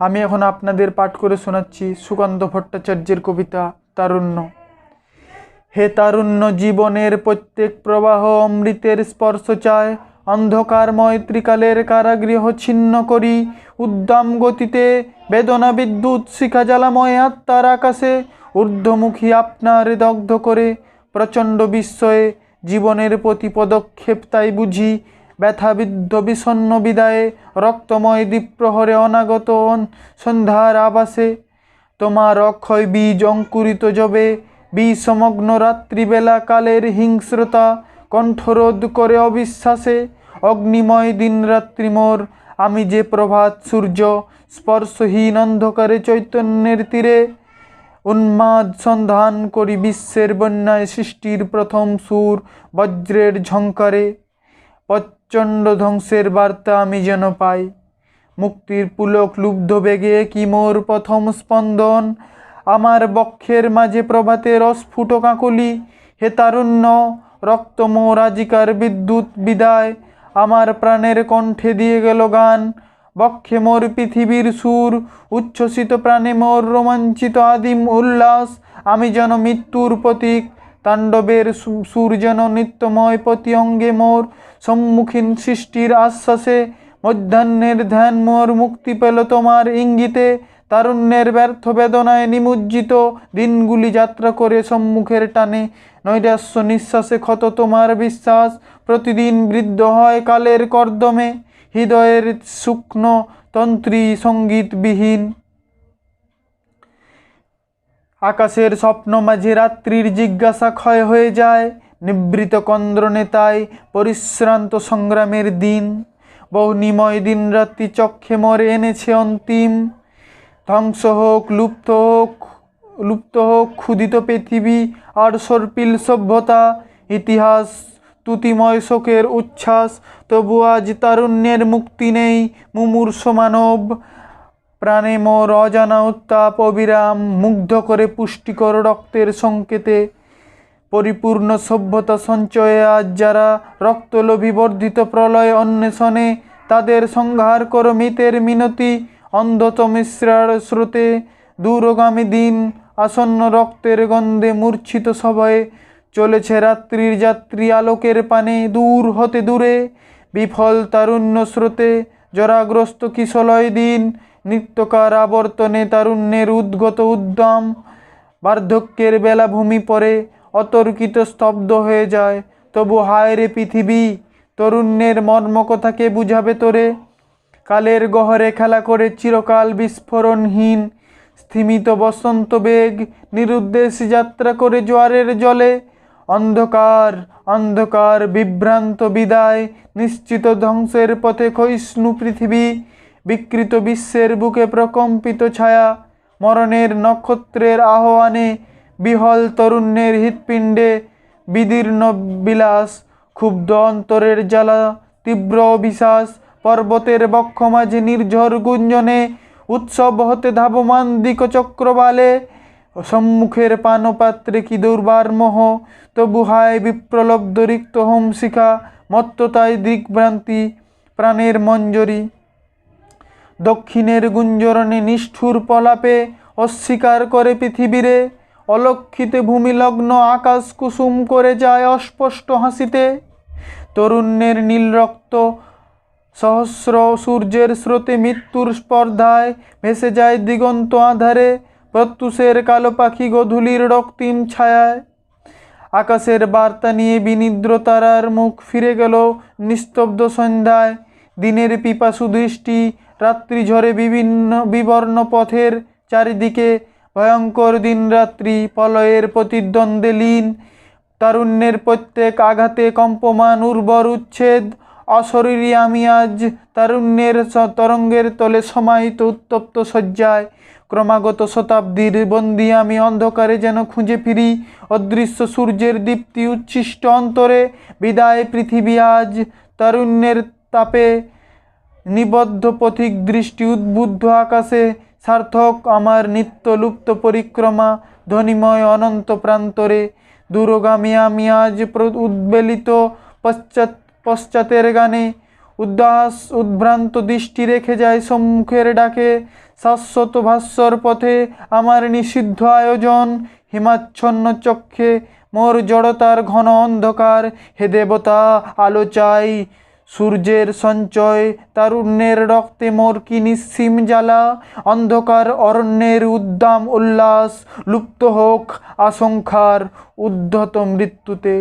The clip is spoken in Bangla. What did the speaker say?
আমি এখন আপনাদের পাঠ করে শোনাচ্ছি সুকান্ত ভট্টাচার্যের কবিতা তারুণ্য। হে তারুণ্য জীবনের প্রত্যেক প্রবাহ অমৃতের স্পর্শ চায় অন্ধকারময় ত্রিকালের কারাগৃহ ছিন্ন করি, উদ্দাম গতিতে বেদনা বিদ্যুৎ শিখা জ্বালাময় আত্মার আকাশে, ঊর্ধ্বমুখী আপনার দগ্ধ করে, প্রচণ্ড বিস্ময়ে জীবনের প্রতি পদক্ষেপ তাই বুঝি ব্যথাবিদ্ধ বিষণ্ণ বিদায়ে রক্তময় দ্বীপ্রহরে অনাগত অন- সন্ধ্যার আবাসে তোমার অক্ষয় বীজ অঙ্কুরিত যবে বিষমগ্ন রাত্রিবেলা কালের হিংস্রতা কণ্ঠরোধ করে অবিশ্বাসে, অগ্নিময় দিন রাত্রি মোর। আমি যে প্রভাত সূর্য, স্পর্শহীন অন্ধকারে চৈতন্যের তীরে, উন্মাদ সন্ধান করি বিশ্বের বন্যায় সৃষ্টির প্রথম সুর বজ্রের ঝঙ্কারে প্রচণ্ড ধ্বংসের বার্তা আমি যেন পাই। মুক্তির পুলক লুব্ধ বেগে কি মোর প্রথম স্পন্দন? আমার বক্ষের মাঝে প্রভাতের অস্ফুট কাকলি, হে তারুণ্য, রক্ত মোরাজিকার বিদ্যুৎ বিদায়। আমার প্রাণের কণ্ঠে দিয়ে গেল গান, বক্ষে মোর পৃথিবীর সুর, উচ্ছ্বসিত প্রাণে মোর রোমাঞ্চিত আদিম উল্লাস। আমি যেন মৃত্যুর প্রতীক তাণ্ডবের সু- সুর যেন নিত্যময় প্রতি অঙ্গে মোর সম্মুখীন সৃষ্টির আশ্বাসে মধ্যাহ্নের ধ্যান মোর মুক্তি পেল তোমার ইঙ্গিতে। তারুণ্যের ব্যর্থ বেদনায় নিমজ্জিত দিনগুলি যাত্রা করে সম্মুখের টানে। নৈরাস্য নিঃশ্বাসে ক্ষত তোমার বিশ্বাস, প্রতিদিন বৃদ্ধ হয় কালের কর্দমে। হৃদয়ের শুকনো তন্ত্রী সঙ্গীতবিহীন। আকাশের স্বপ্ন মাঝে রাত্রির জিজ্ঞাসা ক্ষয় হয়ে যায়। নিবৃত কন্দ্রনে তাই পরিশ্রান্ত সংগ্রামের দিন। বহু নিময় দিন রাত্রি চক্ষে মরে এনেছে অন্তিম। ধ্বংস হোক, লুপ্ত হোক লুপ্ত হোক ক্ষুদিত পৃথিবী, আর সর্পিল সভ্যতা, ইতিহাস, তুতিময় শোকের উচ্ছ্বাস। তবু আজ তারুণ্যের মুক্তি নেই, মুমূর্ষ মানব। প্রাণে মোর অজানা উত্তাপ অবিরাম মুগ্ধ করে পুষ্টিকর রক্তের সংকেতে। পরিপূর্ণ সভ্যতা সঞ্চয়ে আজ যারা রক্তলোভী বর্ধিত প্রলয় অন্বেষণে তাদের সংহার করো মিতের মিনতি, অন্ধত মিশ্রার স্রোতে দূরগামী দিন আসন্ন রক্তের গন্ধে মূর্ছিত সভয়ে চলেছে রাত্রির যাত্রী আলোকের পানে দূর হতে দূরে। বিফল তারুণ্য স্রোতে জরাগ্রস্ত কিশলয় দিন নিত্যকার আবর্তনে তারুণ্যের উদ্গত উদ্যম, বার্ধক্যের বেলাভূমি পরে অতর্কিত স্তব্ধ হয়ে যায়। তবু হায় রে পৃথিবী, তরুণ্যের মর্মকথাকে বুঝাবে তোরে? কালের গহরে খেলা করে চিরকাল বিস্ফোরণহীন, স্থিমিত বসন্ত বেগ, নিরুদ্দেশ যাত্রা করে জোয়ারের জলে। অন্ধকার অন্ধকার বিভ্রান্ত বিদায়, নিশ্চিত ধ্বংসের পথে ক্ষয়িষ্ণু পৃথিবী। বিকৃত বিশ্বের বুকে প্রকম্পিত ছায়া, মরণের নক্ষত্রের আহ্বানে বিহল তরুণ্যের হৃৎপিণ্ডে বিদীর্ণ বিলাস, ক্ষুব্ধ অন্তরের জ্বালা, তীব্র অবিশ্বাস, পর্বতের বক্ষ মাঝে নির্ঝর গুঞ্জনে উৎসব হতে ধাবমান দিক চক্রবালে সম্মুখের পানপাত্রে কি দুর্বার মোহ, তবু হায় বিপ্রলব্ধ রিক্ত হোমশিখা, মত্ততায় দিকভ্রান্তি প্রাণের মঞ্জরি। দক্ষিণের গুঞ্জরণে নিষ্ঠুর পলাপে অস্বীকার করে পৃথিবীরে। অলক্ষিতে ভূমিলগ্ন আকাশ কুসুম করে যায় অস্পষ্ট হাসিতে। তরুণ্যের নীল রক্ত সহস্র সূর্যের স্রোতে মৃত্যুর স্পর্ধায় ভেসে যায় দিগন্ত আধারে প্রত্যুষের কালো পাখি গধূলির রক্তিম ছায়ায়। আকাশের বার্তা নিয়ে বিনিদ্র তারার মুখ ফিরে গেল নিস্তব্ধ সন্ধ্যায়। দিনের পিপাসু দৃষ্টি রাত্রি ঝরে বিভিন্ন বিবর্ণ পথের চারিদিকে ভয়ঙ্কর দিনরাত্রি, প্রলয়ের প্রতিদ্বন্দ্বে লীন, তারুণ্যের প্রত্যেক আঘাতে কম্পমান, উর্বর উচ্ছেদ, অশরীরী আমি আজ তারুণ্যের তরঙ্গের তলে সমাহিত উত্তপ্ত শয্যায়, ক্রমাগত শতাব্দীর বন্দি আমি অন্ধকারে যেন খুঁজে ফিরি, অদৃশ্য সূর্যের দীপ্তি উচ্ছিষ্ট অন্তরে, বিদায় পৃথিবী আজ তারুণ্যের তাপে নিবদ্ধ পথিক দৃষ্টি উদ্বুদ্ধ আকাশে, সার্থক আমার নিত্য লুপ্ত পরিক্রমা ধ্বনিময় অনন্ত প্রান্তরে। দূরগামী আমি আজ উদ্বেলিত পশ্চাৎ, পশ্চাতের গানে, উদাস উদ্ভ্রান্ত দৃষ্টি রেখে যায় সম্মুখের ডাকে। শাশ্বত ভাস্বর পথে আমার নিষিদ্ধ আয়োজন, হিমাচ্ছন্ন চক্ষে মোর জড়তার ঘন অন্ধকার। হে দেবতা, আলো চাই সূর্যের সঞ্চয়, তারুণ্যের রক্তে মোর কি নিঃসীম জ্বালা, অন্ধকার অরণ্যের উদ্দাম উল্লাস, লুপ্ত হোক আশঙ্কার উদ্ধত মৃত্যুতে।